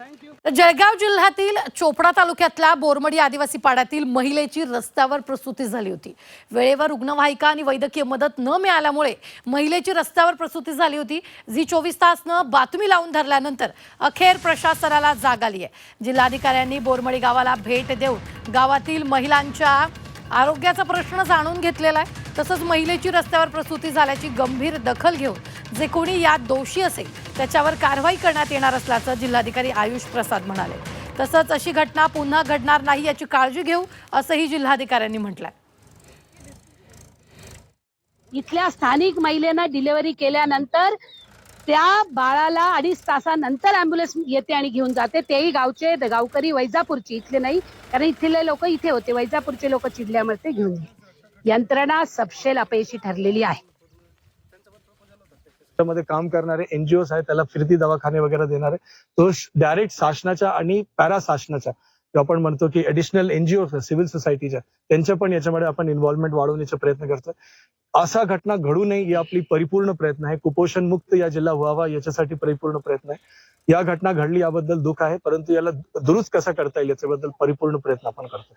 तर जळगाव जिल्ह्यातील चोपडा तालुक्यातल्या बोरमडी आदिवासी पाड्यातील महिलेची रस्त्यावर प्रसूती झाली होती. वेळेवर रुग्णवाहिका आणि वैद्यकीय मदत न मिळाल्यामुळे महिलेची रस्त्यावर प्रसूती झाली होती. जी चोवीस तासनं बातमी लावून धरल्यानंतर अखेर प्रशासनाला जाग आली आहे. जिल्हाधिकाऱ्यांनी बोरमडी गावाला भेट देऊन गावातील महिलांच्या आरोग्याचा प्रश्न जाणून घेतलेला आहे. तसंच महिलेची रस्त्यावर प्रसूती झाल्याची गंभीर दखल घेऊन जे कोणी यात दोषी असेल त्याच्यावर कारवाई करण्यात येणार असल्याचं जिल्हाधिकारी आयुष प्रसाद म्हणाले. तसंच अशी घटना पुन्हा घडणार नाही याची काळजी घेऊ असंही जिल्हाधिकाऱ्यांनी म्हटलंय. इथल्या स्थानिक महिलेनं डिलिव्हरी केल्यानंतर त्या बाळाला अडीच तासानंतर अँब्युलन्स येते आणि घेऊन जाते. तेही गावचे गावकरी वैजापूरची. इथले नाही कारण इथले लोक इथे होते. वैजापूरचे लोक चिडल्यामुळे ते घेऊन यंत्रणा सपशेल अपयशी ठरलेली आहे. मध्ये काम करणारे एनजीओ आहेत त्याला फिरती दवाखाने वगैरे देणारे. तो डायरेक्ट शासनाच्या आणि पॅरा शासनाच्या जो आपण म्हणतो की ऍडिशनल एनजीओ सिव्हिल सोसायटीच्या त्यांच्या पण याच्यामध्ये आपण इन्व्हॉल्वमेंट वाढवण्याचा प्रयत्न करतोय. असा घटना घडू नये ही आपली परिपूर्ण प्रयत्न आहे. कुपोषण मुक्त या जिल्हा व्हावा याच्यासाठी परिपूर्ण प्रयत्न आहे. या घटना घडली याबद्दल दुःख आहे परंतु याला दुरुस्त कसा करता येईल याच्याबद्दल परिपूर्ण प्रयत्न आपण करतो